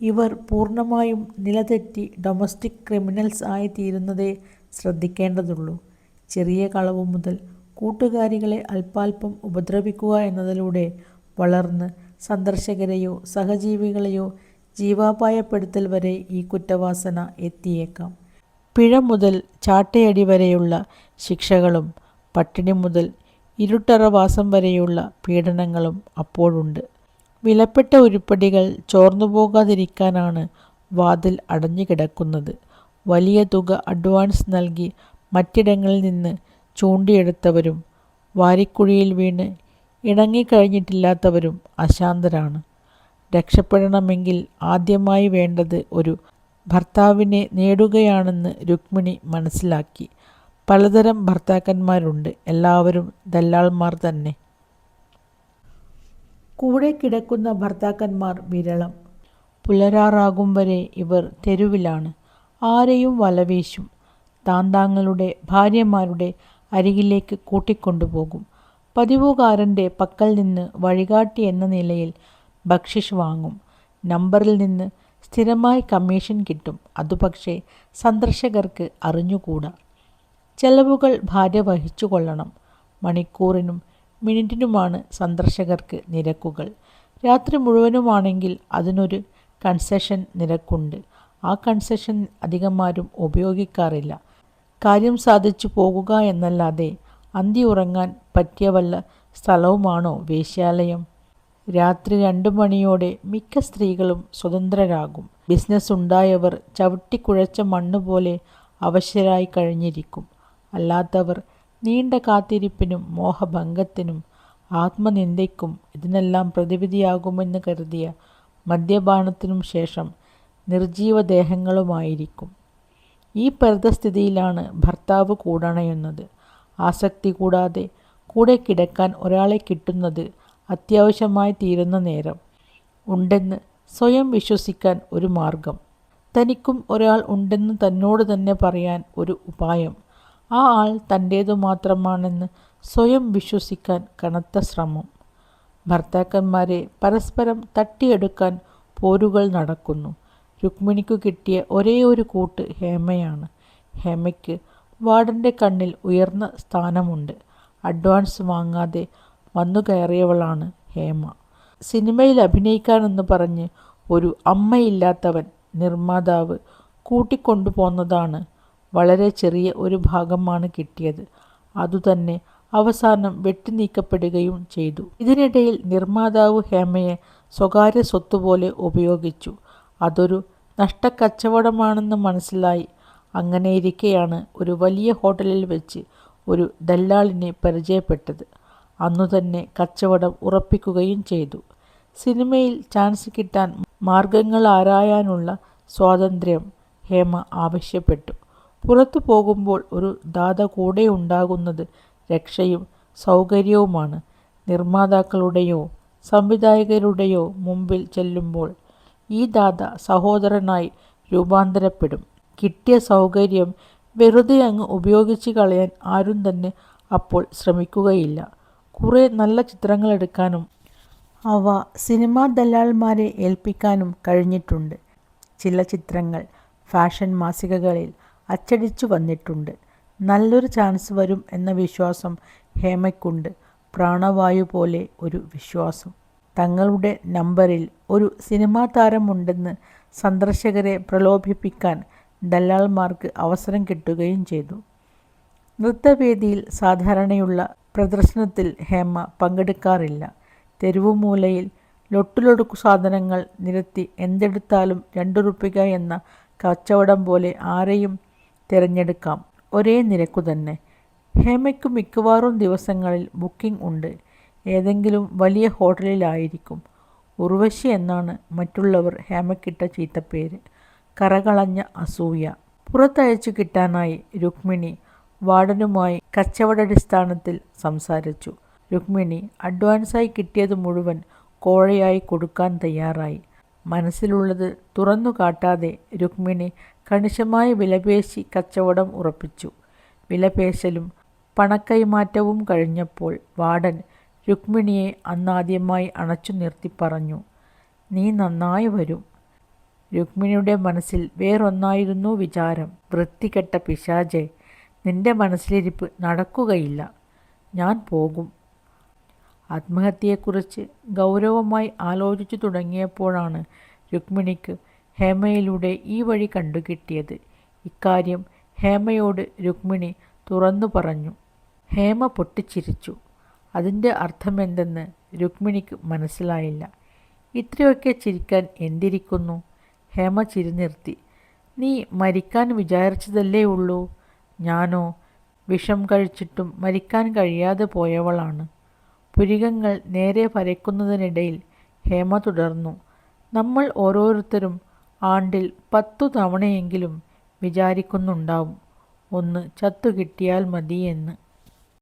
ഇവർ പൂർണമായും നിലതെറ്റി domestic criminals ആയിത്തീരുന്നതേ ശ്രദ്ധിക്കേണ്ടതുള്ളൂ. ചെറിയ കളവ് മുതൽ കൂട്ടുകാരികളെ അൽപ്പാൽപ്പം ഉപദ്രവിക്കുക എന്നതിലൂടെ വളർന്ന് സന്ദർശകരെയോ സഹജീവികളെയോ ജീവാപായപ്പെടുത്തൽ വരെ ഈ കുറ്റവാസന എത്തിയേക്കാം. പിഴ മുതൽ ചാട്ടയടി വരെയുള്ള ശിക്ഷകളും പട്ടിണി മുതൽ ഇരുട്ടറവാസം വരെയുള്ള പീഡനങ്ങളും അപ്പോഴുണ്ട്. വിലപ്പെട്ട ഉരുപ്പടികൾ ചോർന്നു പോകാതിരിക്കാനാണ് വാതിൽ അടഞ്ഞുകിടക്കുന്നത്. വലിയ തുക അഡ്വാൻസ് നൽകി മറ്റിടങ്ങളിൽ നിന്ന് ചൂണ്ടിയെടുത്തവരും വാരിക്കുഴിയിൽ വീണ് ഇണങ്ങിക്കഴിഞ്ഞിട്ടില്ലാത്തവരും അശാന്തരാണ്. രക്ഷപ്പെടണമെങ്കിൽ ആദ്യമായി വേണ്ടത് ഒരു ഭർത്താവിനെ നേടുകയാണെന്ന് രുക്മിണി മനസ്സിലാക്കി. പലതരം ഭർത്താക്കന്മാരുണ്ട്. എല്ലാവരും ദല്ലാൾമാർ തന്നെ. കൂടെ കിടക്കുന്ന ഭർത്താക്കന്മാർ വിരളം. പുലരാറാകും വരെ ഇവർ തെരുവിലാണ്. ആരെയും വലവീശും. താന്താങ്ങളുടെ ഭാര്യമാരുടെ അരികിലേക്ക് കൂട്ടിക്കൊണ്ടുപോകും. പതിവുകാരന്റെ പക്കൽ നിന്ന് വഴികാട്ടി എന്ന നിലയിൽ ബക്ഷിഷ് വാങ്ങും. നമ്പറിൽ നിന്ന് സ്ഥിരമായി കമ്മീഷൻ കിട്ടും. അതുപക്ഷേ സന്ദർശകർക്ക് അറിഞ്ഞുകൂടാ. ചെലവുകൾ ഭാര്യ വഹിച്ചു കൊള്ളണം മണിക്കൂറിനും മിനിറ്റിനുമാണ് സന്ദർശകർക്ക് നിരക്കുകൾ. രാത്രി മുഴുവനുമാണെങ്കിൽ അതിനൊരു കൺസെഷൻ നിരക്കുണ്ട്. ആ കൺസഷൻ അധികമാരും ഉപയോഗിക്കാറില്ല. കാര്യം സാധിച്ചു പോകുക എന്നല്ലാതെ. അന്തി ഉറങ്ങാൻ പറ്റിയ വല്ല സ്ഥലവുമാണോ വേശ്യാലയം? രാത്രി രണ്ടു മണിയോടെ മിക്ക സ്ത്രീകളും സ്വതന്ത്രരാകും. ബിസിനസ് ഉണ്ടായവർ ചവിട്ടിക്കുഴച്ച മണ്ണുപോലെ അവശരായി കഴിഞ്ഞിരിക്കും. അല്ലാത്തവർ നീണ്ട കാത്തിരിപ്പിനും മോഹഭംഗത്തിനും ആത്മനിന്ദയ്ക്കും ഇതിനെല്ലാം പ്രതിവിധിയാകുമെന്ന് കരുതിയ മദ്യപാനത്തിനും ശേഷം നിർജീവദേഹങ്ങളുമായിരിക്കും. ഈ പരിതസ്ഥിതിയിലാണ് ഭർത്താവ് കൂടണയുന്നത്. ആസക്തി കൂടാതെ കൂടെ കിടക്കാൻ ഒരാളെ കിട്ടുന്നത് അത്യാവശ്യമായി തീരുന്ന നേരം. ഉണ്ടെന്ന് സ്വയം വിശ്വസിക്കാൻ ഒരു മാർഗം. തനിക്കും ഒരാൾ ഉണ്ടെന്ന് തന്നോട് തന്നെ പറയാൻ ഒരു ഉപായം. ആ ആൾ തന്റേതു മാത്രമാണെന്ന് സ്വയം വിശ്വസിക്കാൻ കനത്ത ശ്രമം. ഭർത്താക്കന്മാരെ പരസ്പരം തട്ടിയെടുക്കാൻ പോരുകൾ നടക്കുന്നു. രുക്മിണിക്കു കിട്ടിയ ഒരേ ഒരു കൂട്ട് ഹേമയാണ്. ഹേമയ്ക്ക് വാർഡന്റെ കണ്ണിൽ ഉയർന്ന സ്ഥാനമുണ്ട്. അഡ്വാൻസ് വാങ്ങാതെ വന്നു കയറിയവളാണ് ഹേമ. സിനിമയിൽ അഭിനയിക്കാനെന്ന് പറഞ്ഞ് ഒരു അമ്മയില്ലാത്തവൻ നിർമ്മാതാവ് കൂട്ടിക്കൊണ്ടുപോന്നതാണ്. വളരെ ചെറിയ ഒരു ഭാഗമാണ് കിട്ടിയത്. അതുതന്നെ അവസാനം വെട്ടിനീക്കപ്പെടുകയും ചെയ്തു. ഇതിനിടയിൽ നിർമ്മാതാവ് ഹേമയെ സ്വകാര്യ സ്വത്തുപോലെ ഉപയോഗിച്ചു. അതൊരു നഷ്ടക്കച്ചവടമാണെന്ന് മനസ്സിലായി. അങ്ങനെയിരിക്കെയാണ് ഒരു വലിയ ഹോട്ടലിൽ വെച്ച് ഒരു ദല്ലാളിനെ പരിചയപ്പെട്ടത്. അന്നുതന്നെ കച്ചവടം ഉറപ്പിക്കുകയും ചെയ്തു. സിനിമയിൽ ചാൻസ് കിട്ടാൻ മാർഗങ്ങൾ ആരായാനുള്ള സ്വാതന്ത്ര്യം ഹേമ ആവശ്യപ്പെട്ടു. പുറത്തു പോകുമ്പോൾ ഒരു ദാത കൂടെ ഉണ്ടാകുന്നത് രക്ഷയും സൗകര്യവുമാണ്. നിർമ്മാതാക്കളുടെയോ സംവിധായകരുടെയോ മുമ്പിൽ ചെല്ലുമ്പോൾ ഈ ദാത സഹോദരനായി രൂപാന്തരപ്പെടും. കിട്ടിയ സൗകര്യം വെറുതെ അങ്ങ് ഉപയോഗിച്ച് കളയാൻ ആരും തന്നെ അപ്പോൾ ശ്രമിക്കുകയില്ല. കുറെ നല്ല ചിത്രങ്ങൾ എടുക്കാനും അവ സിനിമാ ദല്ലാൾമാരെ ഏൽപ്പിക്കാനും കഴിഞ്ഞിട്ടുണ്ട്. ചില ചിത്രങ്ങൾ ഫാഷൻ മാസികകളിൽ അച്ചടിച്ചു വന്നിട്ടുണ്ട്. നല്ലൊരു ചാൻസ് വരും എന്ന വിശ്വാസം ഹേമയ്ക്കുണ്ട്. പ്രാണവായു പോലെ ഒരു വിശ്വാസം. തങ്ങളുടെ നമ്പറിൽ ഒരു സിനിമാ താരമുണ്ടെന്ന് സന്ദർശകരെ പ്രലോഭിപ്പിക്കാൻ ദല്ലാൾമാർക്ക് അവസരം കിട്ടുകയും ചെയ്തു. നൃത്തവേദിയിൽ സാധാരണയുള്ള പ്രദർശനത്തിൽ ഹേമ പങ്കെടുക്കാറില്ല. തെരുവുമൂലയിൽ ലൊട്ടുലൊടുക്കു സാധനങ്ങൾ നിരത്തി എന്തെടുത്താലും രണ്ടുറുപ്പിക എന്ന കച്ചവടം പോലെ ആരെയും തെരഞ്ഞെടുക്കാം. ഒരേ നിരക്കു തന്നെ ഹേമയ്ക്ക് മിക്കവാറും ദിവസങ്ങളിൽ ബുക്കിംഗ് ഉണ്ട്. ഏതെങ്കിലും വലിയ ഹോട്ടലിലായിരിക്കും. ഉർവശി എന്നാണ് മറ്റുള്ളവർ ഹേമയ്ക്കിട്ട ചീത്തപ്പേര്. കറകളഞ്ഞ അസൂയ പുറത്തയച്ചു കിട്ടാനായി രുക്മിണി വാർഡനുമായി കച്ചവടാടിസ്ഥാനത്തിൽ സംസാരിച്ചു. രുക്മിണി അഡ്വാൻസായി കിട്ടിയത് മുഴുവൻ കോഴയായി കൊടുക്കാൻ തയ്യാറായി. മനസ്സിലുള്ളത് തുറന്നു കാട്ടാതെ രുക്മിണി കണിശമായി വിലപേശി കച്ചവടം ഉറപ്പിച്ചു. വിലപേശലും പണക്കൈമാറ്റവും കഴിഞ്ഞപ്പോൾ വാടൻ രുക്മിണിയെ അന്നാദ്യമായി അണച്ചു നിർത്തി പറഞ്ഞു. "നീ നന്നായി വരും. രുക്മിണിയുടെ മനസ്സിൽ വേറൊന്നായിരുന്നു വിചാരം വൃത്തികെട്ട പിശാചെ നിന്റെ മനസ്സിലിരിപ്പ് നടക്കുകയില്ല ഞാൻ പോകും ആത്മഹത്യയെക്കുറിച്ച് ഗൗരവമായി ആലോചിച്ചു തുടങ്ങിയപ്പോഴാണ് രുക്മിണിക്ക് ഹേമയിലൂടെ ഈ വഴി കണ്ടുകിട്ടിയത്. ഇക്കാര്യം ഹേമയോട് രുക്മിണി തുറന്നു പറഞ്ഞു. ഹേമ പൊട്ടിച്ചിരിച്ചു. അതിന്റെ അർത്ഥമെന്തെന്ന് രുക്മിണിക്ക് മനസ്സിലായില്ല. ഇത്രയൊക്കെ ചിരിക്കാൻ എന്തിരിക്കുന്നു? ഹേമ ചിരി നിർത്തി. നീ മരിക്കാൻ വിചാരിച്ചതല്ലേ ഉള്ളൂ? ഞാനോ വിഷം കഴിച്ചിട്ടും മരിക്കാൻ കഴിയാതെ പോയവളാണ്. പുരികങ്ങൾ നേരെ വരയ്ക്കുന്നതിനിടയിൽ ഹേമ തുടർന്നു. നമ്മൾ ഓരോരുത്തരും ആണ്ടിൽ പത്തു തവണയെങ്കിലും വിചാരിക്കുന്നുണ്ടാവും. ഒന്ന് ചത്തു കിട്ടിയാൽ മതി എന്ന്